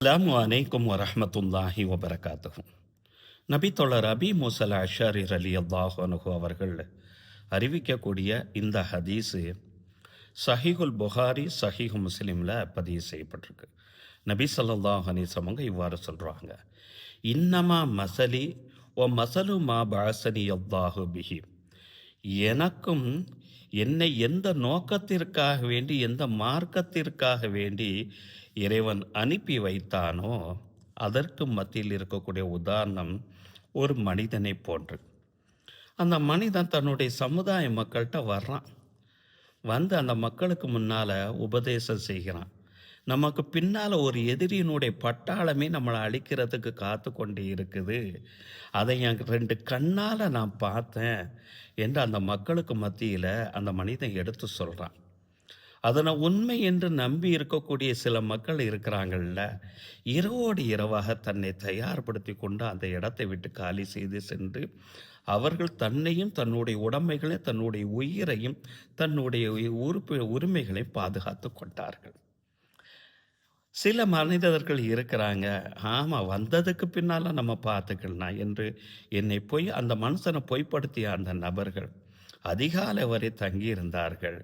அலாம் அலைக்கும் வரஹ்மத்துல்லாஹி வபரகாத்துஹு. நபி அபி மூசல் அஷாரி அலி அல்லாஹனுகு அவர்கள் அறிவிக்கக்கூடிய இந்த ஹதீஸு சஹிகுல் புகாரி சஹிஹு முஸ்லீமில் பதிவு செய்யப்பட்டிருக்கு. நபி ஸல்லல்லாஹு அலைஹி அவங்க இவ்வாறு சொல்கிறாங்க இன்னமா மசலி ஓ மசலு மா பாசனி அல்லாஹு பிஹி. எனக்கும் என்னை எந்த நோக்கத்திற்காக வேண்டி எந்த மார்க்கத்திற்காக வேண்டி இறைவன் அனுப்பி வைத்தானோ அதற்கு மத்தியில் இருக்கக்கூடிய உதாரணம் ஒரு மனிதனை போன்று. அந்த மனிதன் தன்னுடைய சமுதாய மக்கள்கிட்ட வர்றான். வந்து அந்த மக்களுக்கு முன்னால் உபதேசம் செய்கிறான். நமக்கு பின்னால் ஒரு எதிரியினுடைய பட்டாளமே நம்மளை அழிக்கிறதுக்கு காத்து கொண்டு இருக்குது. அதை என் ரெண்டு கண்ணால் நான் பார்த்தேன் என்று அந்த மக்களுக்கு மத்தியில் அந்த மனிதன் எடுத்து சொல்கிறான் அதனை உண்மை என்று நம்பி இருக்கக்கூடிய சில மக்கள் இருக்கிறாங்கள்ல இரவோடு இரவாக தன்னை தயார்படுத்தி கொண்டு அந்த இடத்தை விட்டு காலி செய்து சென்று அவர்கள் தன்னையும் தன்னுடைய உடைமைகளையும் தன்னுடைய உயிரையும் தன்னுடைய உறுப்பு உரிமைகளையும் பாதுகாத்து கொண்டார்கள். சில மனிதர்கள் இருக்கிறாங்க. ஆமாம் வந்ததுக்கு பின்னால் நம்ம பார்த்துக்கலாம் என்று என்னை போய் அந்த மனுஷனை பொய்ப்படுத்திய அந்த நபர்கள் அதிகாலை வரை தங்கியிருந்தார்கள்.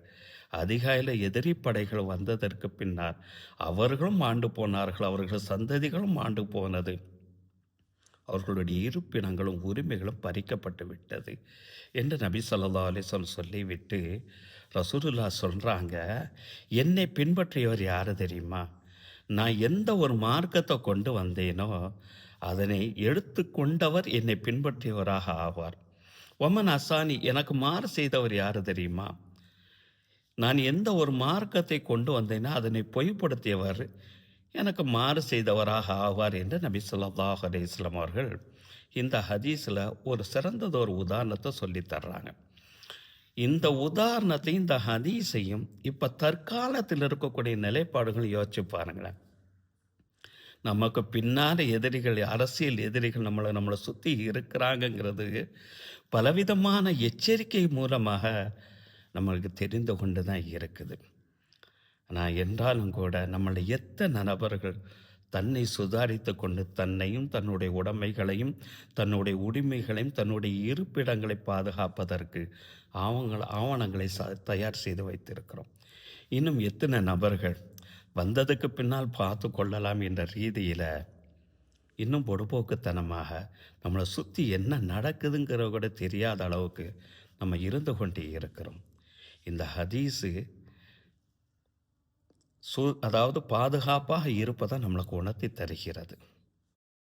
அதிகாலையில் எதிரி படைகள் வந்ததற்கு பின்னால் அவர்களும் ஆண்டு போனார்கள் அவர்கள் சந்ததிகளும் ஆண்டு போனது. அவர்களுடைய இருப்பிடங்களும் உரிமைகளும் பறிக்கப்பட்டு விட்டது என்று நபி சொல்லா அலிசன் சொல்லிவிட்டு ரசூலுல்லா சொல்கிறாங்க என்னை பின்பற்றியவர் யார் தெரியுமா? நான் எந்த ஒரு மார்க்கத்தை கொண்டு வந்தேனோ அதனை எடுத்து கொண்டவர் என்னை பின்பற்றியவராக ஆவார். ஒமன் அசானி எனக்கு மாறு செய்தவர் யார் தெரியுமா? நான் எந்த ஒரு மார்க்கத்தை கொண்டு வந்தேனோ அதனை பொய்ப்படுத்தியவர் எனக்கு மாறு செய்தவராக ஆவார் என்று நபி சொல்லாஹ் அலிஸ்லாம் அவர்கள் இந்த ஹதீஸில் ஒரு சிறந்ததொரு உதாரணத்தை சொல்லித்தர்றாங்க இந்த உதாரணத்தையும் இந்த ஹதீஸையும் இப்போ தற்காலத்தில் இருக்கக்கூடிய நிலைப்பாடுகள் யோசிச்சு பாருங்களேன். நமக்கு பின்னால் எதிரிகள் அரசியல் எதிரிகள் நம்மளை நம்மளை சுற்றி இருக்கிறாங்கங்கிறது பலவிதமான எச்சரிக்கை மூலமாக நம்மளுக்கு தெரிந்து கொண்டு தான் இருக்குது. ஆனால் என்றாலும் கூட நம்மளை எத்தனை நபர்கள் தன்னை சுதாரித்து கொண்டு தன்னையும் தன்னுடைய உடைமைகளையும் தன்னுடைய உரிமைகளையும் தன்னுடைய இருப்பிடங்களை பாதுகாப்பதற்கு ஆவணங்கள் ஆவணங்களை ச தயார் செய்து வைத்திருக்கிறோம். இன்னும் எத்தனை நபர்கள் வந்ததுக்கு பின்னால் பார்த்து கொள்ளலாம் என்ற ரீதியில் இன்னும் பொடுபோக்குத்தனமாக நம்மளை சுற்றி என்ன நடக்குதுங்கிற கூட தெரியாத அளவுக்கு நம்ம இருந்து கொண்டே இருக்கிறோம். இந்த ஹதீஸு சு அதாவது பாதுகாப்பாக இருப்பதை நம்மளுக்கு உணர்த்தி தருகிறது.